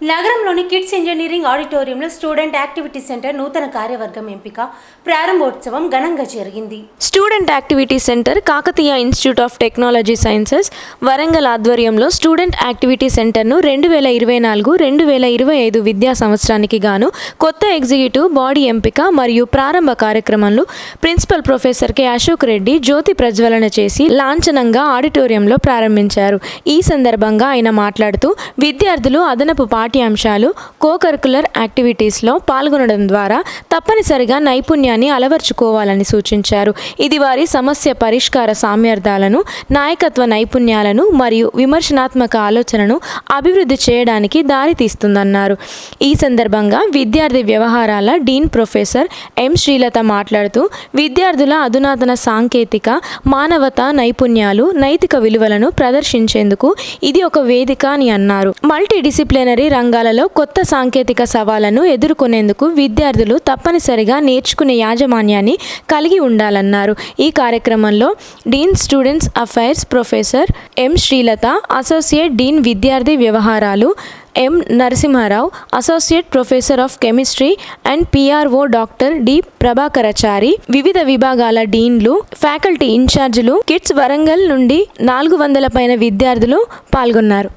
నగరంలోని kids engineering ఆడిటోరియంలో student activity centre నూతన కార్యవర్గం ఎంపిక. ప్రారంభోత్సవం ఘనంగా జరిగింది. Student activity centre Kakatiya institute of technology sciences Warangal ఆధ్వర్యంలో స్టూడెంట్ యాక్టివిటీ సెంటర్ను రెండు వేల ఇరవై నాలుగు రెండు వేల ఇరవై ఐదు విద్యా సంవత్సరానికి గాను కొత్త ఎగ్జిక్యూటివ్ బాడీ ఎంపిక మరియు ప్రారంభ కార్యక్రమంలో principal professor K Ashok Reddy జ్యోతి ప్రజ్వలన చేసి లాంఛనంగా ఆడిటోరియంలో ప్రారంభించారు. ఈ సందర్భంగా ఆయన మాట్లాడుతూ విద్యార్థులు అదనపు పాఠ్యాంశాలు కోకరికులర్ యాక్టివిటీస్లో పాల్గొనడం ద్వారా తప్పనిసరిగా నైపుణ్యాన్ని అలవర్చుకోవాలని సూచించారు. ఇది వారి సమస్య పరిష్కార సామర్థ్యాలను నాయకత్వ నైపుణ్యాలను మరియు విమర్శనాత్మక ఆలోచనను అభివృద్ధి చేయడానికి దారితీస్తుందన్నారు. ఈ సందర్భంగా విద్యార్థి వ్యవహారాల డీన్ ప్రొఫెసర్ ఎం. శ్రీలత మాట్లాడుతూ విద్యార్థుల అధునాతన సాంకేతిక మానవత నైపుణ్యాలు నైతిక విలువలను ప్రదర్శించేందుకు ఇది ఒక వేదిక అని అన్నారు. మల్టీ డిసిప్లినరీ రంగాలలో కొత్త సాంకేతిక సవాళ్ళను ఎదుర్కొనేందుకు విద్యార్థులు తప్పనిసరిగా నేర్చుకునే యాజమాన్యాన్ని కలిగి ఉండాలన్నారు. ఈ కార్యక్రమంలో dean students affairs professor M Srilatha associate dean విద్యార్థి వ్యవహారాలు M Narasimharao associate professor of chemistry and PRO doctor D Prabhakarachari వివిధ విభాగాల డీన్లు ఫ్యాకల్టీ ఇన్ఛార్జీలు కిడ్స్ వరంగల్ నుండి నాలుగు వందల పైన విద్యార్థులు పాల్గొన్నారు.